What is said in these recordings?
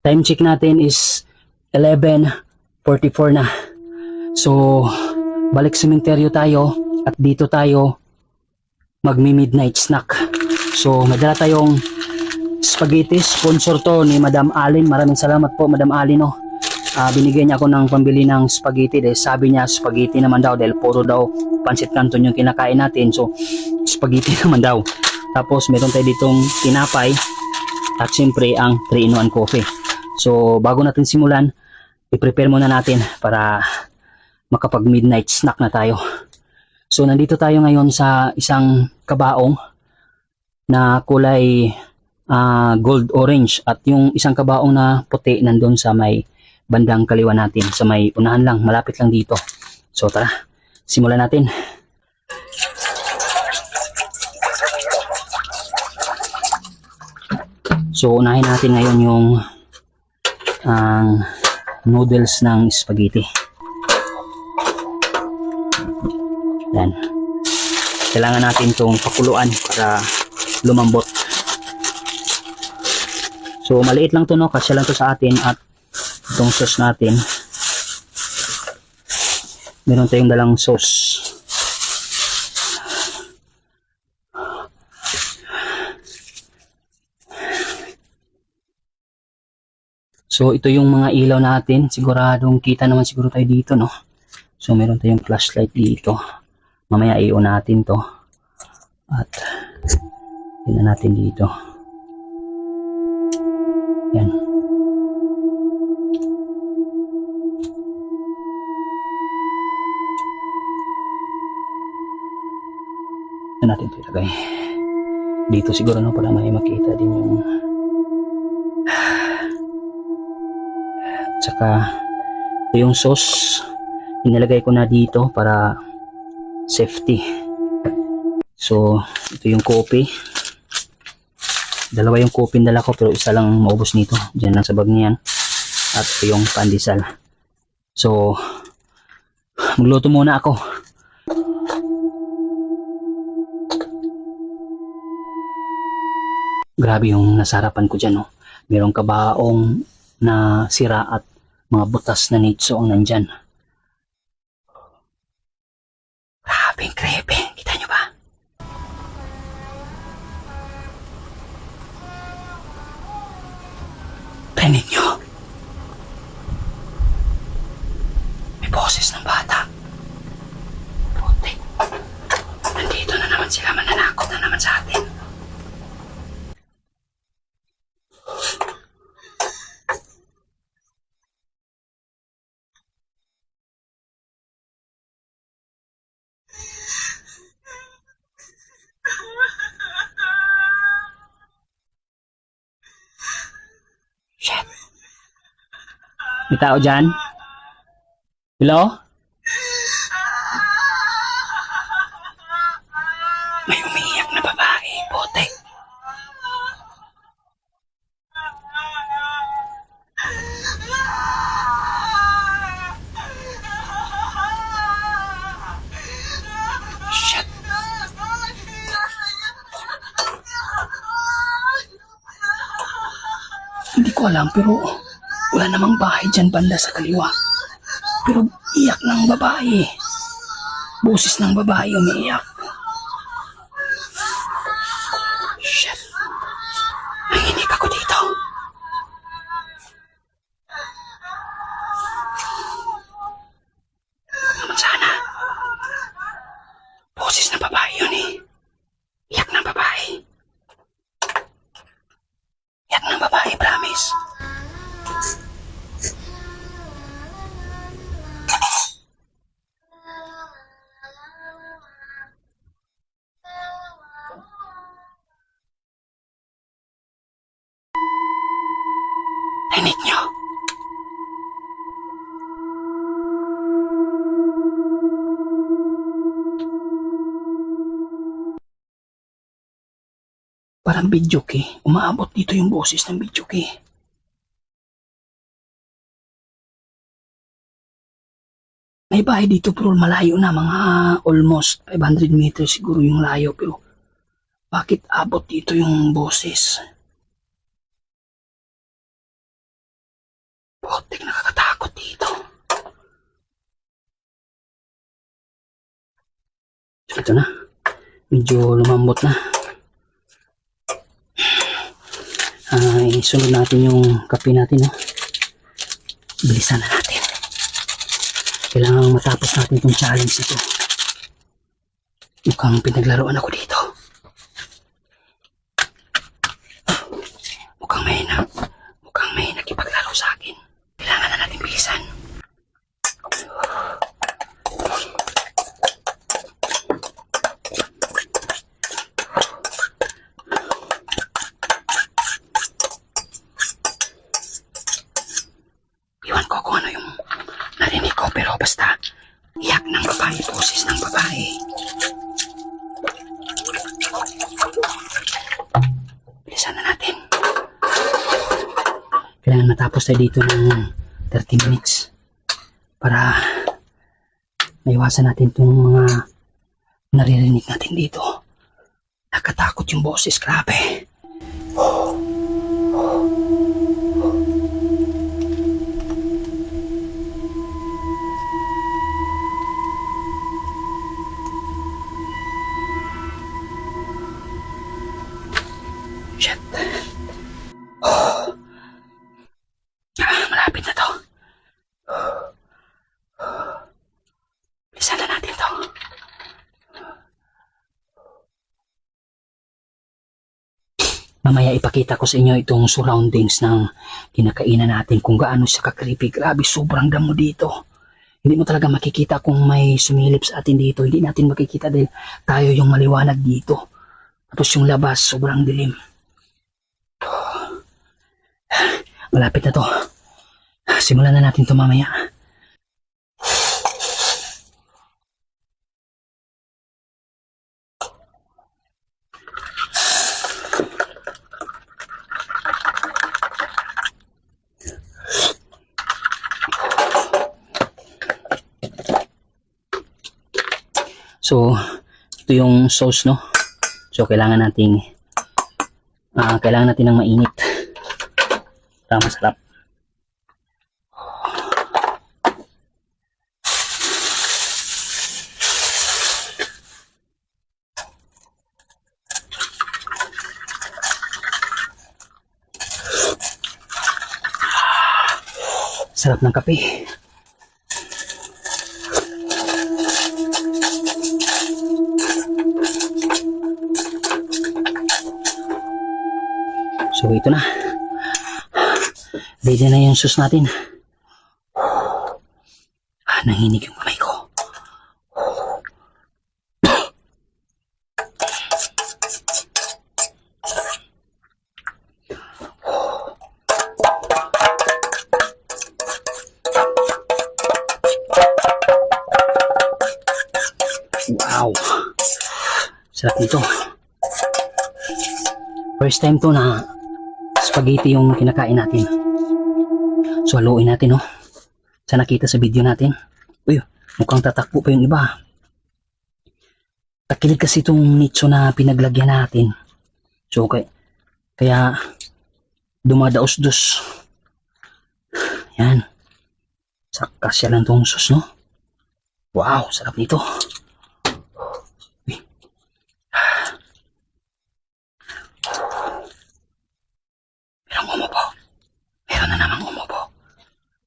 Time check natin is 11.44 na. So, balik sementeryo tayo at dito tayo magmi-midnight snack. So, madala tayong spaghetti. Sponsor to ni Madam Alin. Maraming salamat po, Madam Alin. No? Ah, binigyan niya ako ng pambili ng spaghetti dahil sabi niya spaghetti naman daw dahil puro daw pancit canton yung kinakain natin. So, spaghetti naman daw. Tapos, meron tayo ditong tinapay at siyempre ang 3-in-1 coffee. So, bago natin simulan, i-prepare muna natin para makapag midnight snack na tayo. So, nandito tayo ngayon sa isang kabaong na kulay ah, gold orange at yung isang kabaong na puti nandun sa may bandang kaliwa natin sa may unahan lang, malapit lang dito. So, tara, simulan natin. So, unahin natin ngayon yung ang noodles ng spaghetti. Yan. Kailangan natin itong pakuluan para lumambot. So, maliit lang to no, kasi lang to sa atin at itong sauce natin. Meron tayong dalang sauce. So, ito yung mga ilaw natin. Siguradong kita naman siguro tayo dito, no? So, meron tayong flashlight dito. Mamaya i natin to. At, tingnan natin dito. Yan. Ito natin ito ilagay. Dito siguro, no? Para may makita din yung Tsaka ito yung sauce inilagay ko na dito para safety. So, ito yung kopi. Dalawa yung kopi dala ko pero isa lang maubos nito. Diyan lang sa bag niyan. At ito yung pandesal. So, magluto muna ako. Grabe yung nasarapan ko dyan, no? Merong kabaong na sira at mga butas na nitso ang nandyan. May tao dyan? Hello? May umiiyak na babae, bote. Shit. Hindi ko alam pero wala namang bahay dyan banda sa kaliwa. Pero iyak ng babae. Boses ng babae umiiyak. Shit. Nanginig ako dito. Naman sana. Boses ng babae yun eh. Iyak ng babae. Iyak ng babae, promise. ang video key. Umaabot dito yung boses ng video key. May bahay dito pero malayo na mga almost 500 meters siguro yung layo pero bakit abot dito yung boses? Putik nakakatakot dito. So, ito na. Medyo lumambot na. Ay, sunod natin yung kape natin. No? Bilisan na natin. Kailangan matapos natin itong challenge na to. Mukhang pinaglaruan ako dito. Mukhang may na, mukhang may nakipaglaro sa akin. Kailangan na natin bilisan. Iwan ko kung ano yung narinig ko pero basta iyak ng babae, boses ng babae. Bilisan na natin. Kailangan matapos tayo dito ng 30 minutes para maiwasan natin itong mga naririnig natin dito. Nakatakot yung boses, grabe. Shit. Mamaya ipakita ko sa inyo itong surroundings ng kinakainan natin kung gaano siya ka-creepy. Grabe, sobrang damo dito. Hindi mo talaga makikita kung may sumilip sa atin dito. Hindi natin makikita dahil tayo yung maliwanag dito. Tapos yung labas, sobrang dilim. Malapit na to. Simulan na natin to mamaya. So, ito yung sauce, no? So, kailangan nating ah kailangan natin ng mainit para masarap. Sarap ng kape. So ito na. Ready na yung sauce natin. Ah, nanginig yung kamay ko. Wow. Sarap nito. First time to na spaghetti yung kinakain natin. So haluin natin, no? Sa nakita sa video natin. Uy, mukhang tatakbo pa yung iba. Takilid kasi itong nicho na pinaglagyan natin. So, kay, kaya dumadaos-dos. Yan. Saka siya lang itong sus, no? Wow, sarap nito. Uy. Merong umupo. Meron na namang umupo.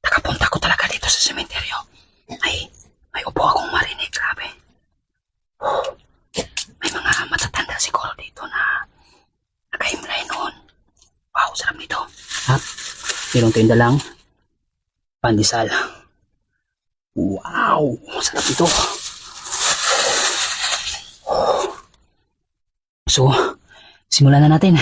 Nakapunta ko talaga dito sa sementeryo. Ay, may upo akong marinig. Grabe. May mga matatanda siguro dito na nakahimlay noon. Wow, sarap nito. At, merong tinda lang. Pandesal. Wow, sarap ito. So, simulan na natin.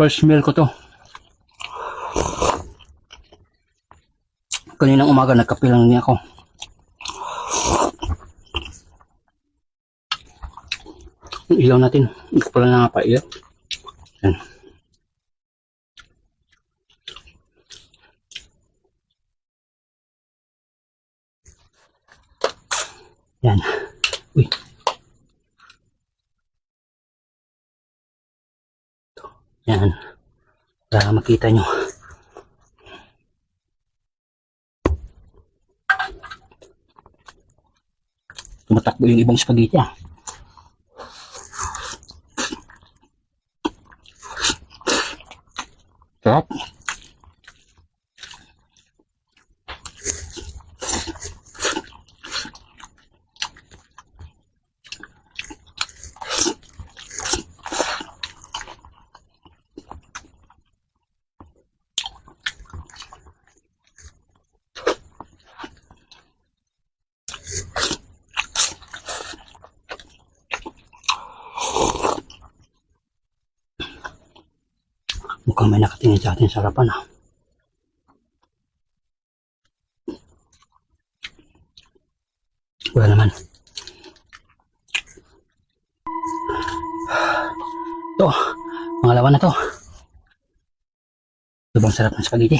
First meal ko to. Kaninang umaga nagkape lang niya ako. Ilaw natin. Hindi ko pala nakapailaw. Yan. Yan. Uy. Yan. Para makita nyo. Tumatakbo yung ibang spaghetti ah. Sarap. Mukhang may nakatingin sa atin sa harapan ah. Wala naman. Ito, mga lawan na to. Sobrang sarap ng spaghetti.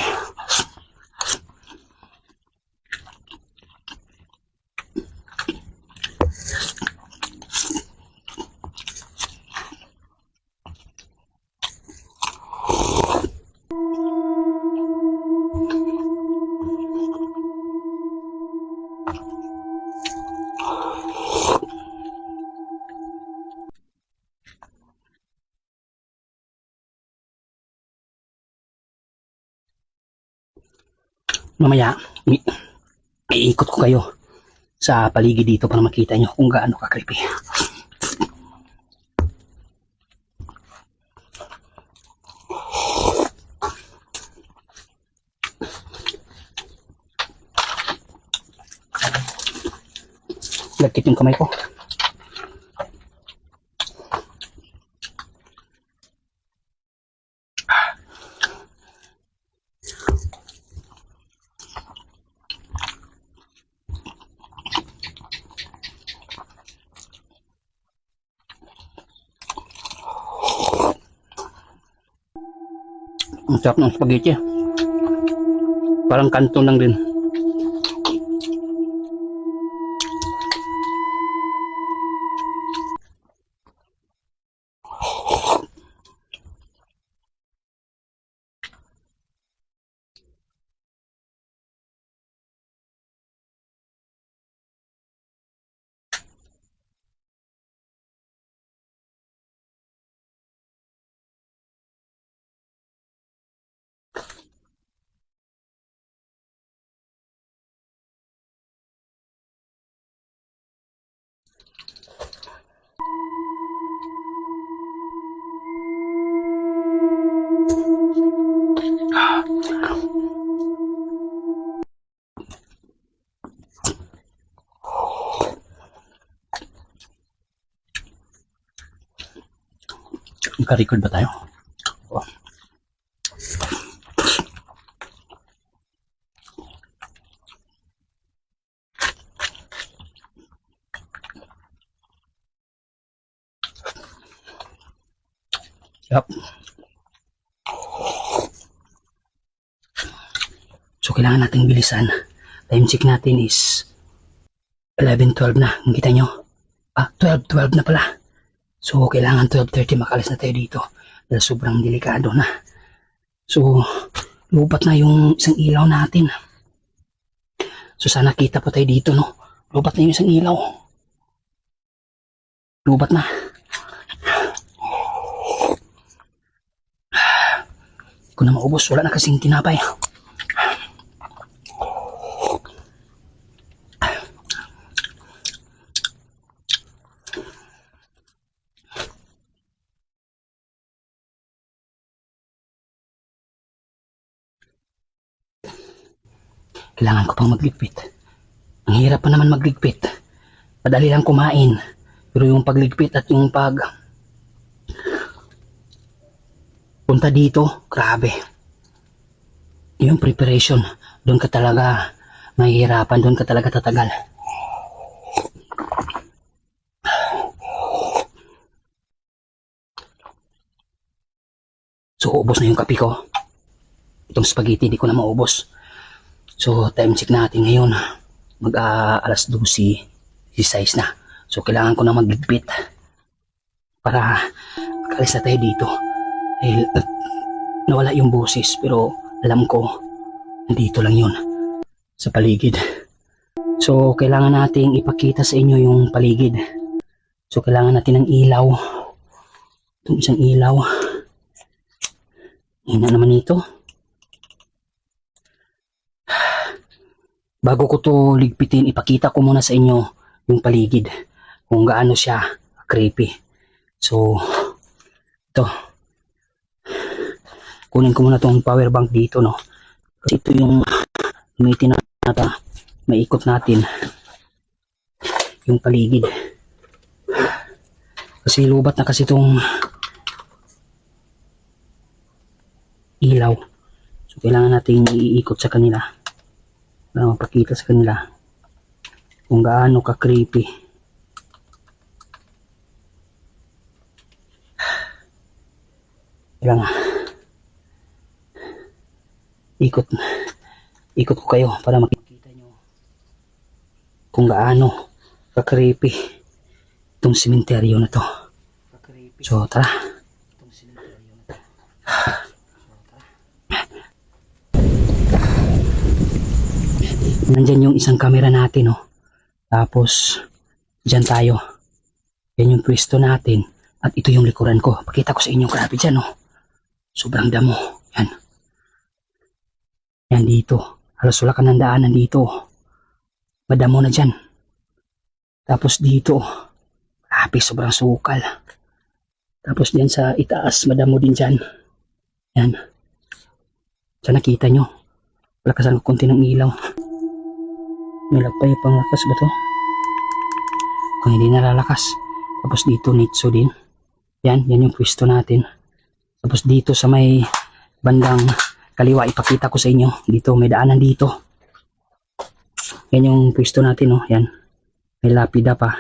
Mamaya, iikot ko kayo sa paligid dito para makita nyo kung gaano ka-creepy. Lagkit yung kamay ko. Ang sarap ng spaghetti. Parang kanto lang din. Naka-record ba tayo? Yup. So, kailangan nating bilisan. Time check natin is 11.12 na. Nakita nyo? Ah, 12.12 na pala. So, kailangan 12.30 makalis na tayo dito. Dahil sobrang delikado na. So, lupat na yung isang ilaw natin. So, sana kita pa tayo dito, no? Lupat na yung isang ilaw. Lupat na. Ko na maubos. Wala na kasing tinapay. Kailangan ko pang magligpit. Ang hirap pa naman magligpit. Madali lang kumain. Pero yung pagligpit at yung pag punta dito, grabe. Yung preparation, doon ka talaga mahihirapan, doon ka talaga tatagal. So, ubos na yung kape ko. Itong spaghetti, di ko na maubos. So, time check natin ngayon. Mag uh, alas 12, size na. So, kailangan ko na magligpit para makalis na tayo dito. Uh, nawala yung boses pero alam ko nandito lang yun sa paligid. So, kailangan nating ipakita sa inyo yung paligid. So, kailangan natin ng ilaw. Itong isang ilaw. Hina naman ito. Bago ko to ligpitin, ipakita ko muna sa inyo yung paligid. Kung gaano siya creepy. So, ito. Kunin ko muna tong power bank dito, no? Kasi ito yung gamitin natin, maikot natin yung paligid. Kasi lubat na kasi itong ilaw. So, kailangan natin iikot sa kanila para mapakita sa kanila kung gaano ka-creepy. Kailangan ikot ikot ko kayo para makikita nyo kung gaano ka-creepy itong simenteryo na to. So, tara. Nandyan yung isang camera natin, oh. Tapos, dyan tayo. Yan yung pwesto natin. At ito yung likuran ko. Pakita ko sa inyo, grabe dyan, oh. Sobrang damo. Yan. Yan dito. Halos wala ka ng daanan dito. Madamo na dyan. Tapos dito, grabe, sobrang sukal. Tapos diyan sa itaas, madamo din dyan. Yan. Diyan nakita nyo. Lakasan ko konti ng ilaw. May lagpay pang lakas ba to? Kung hindi nalalakas. Tapos dito nitso din. Yan, yan yung pwesto natin. Tapos dito sa may bandang kaliwa, ipakita ko sa inyo. Dito, may daanan dito. Yan yung pwesto natin, oh. Yan. May lapida pa.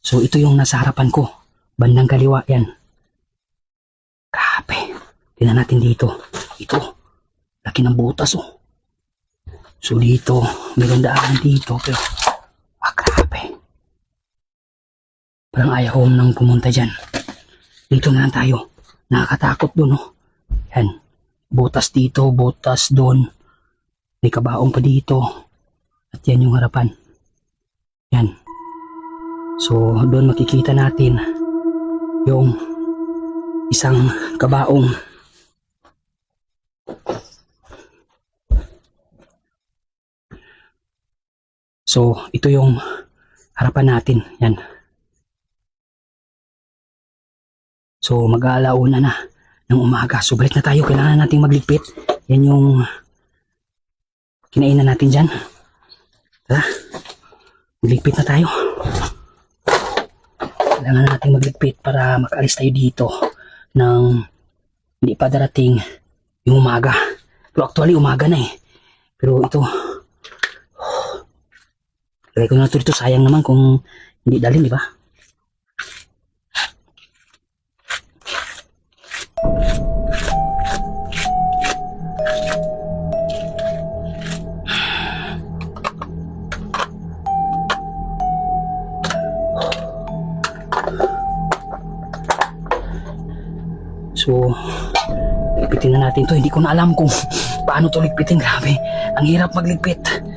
So, ito yung nasa harapan ko. Bandang kaliwa, yan. Grabe. Tingnan natin dito. Ito. Laki ng butas, oh. So dito, meron daan dito, pero ah. Parang ayaw ko nang pumunta dyan. Dito na lang tayo. Nakakatakot doon, oh. Yan. Butas dito, butas doon. May kabaong pa dito. At yan yung harapan. Yan. So, doon makikita natin yung isang kabaong So, ito yung harapan natin. Yan. So, mag-aalauna na ng umaga. So, na tayo. Kailangan nating magligpit. Yan yung kinainan natin dyan. Tara. Magligpit na tayo. Kailangan nating magligpit para makaalis tayo dito ng hindi pa darating yung umaga. Pero actually, umaga na eh. Pero ito, Lagay ko na ito dito. Sayang naman kung hindi dalhin, di ba? So, ligpitin na natin to. Hindi ko na alam kung paano to ligpitin. Grabe. Ang hirap magligpit.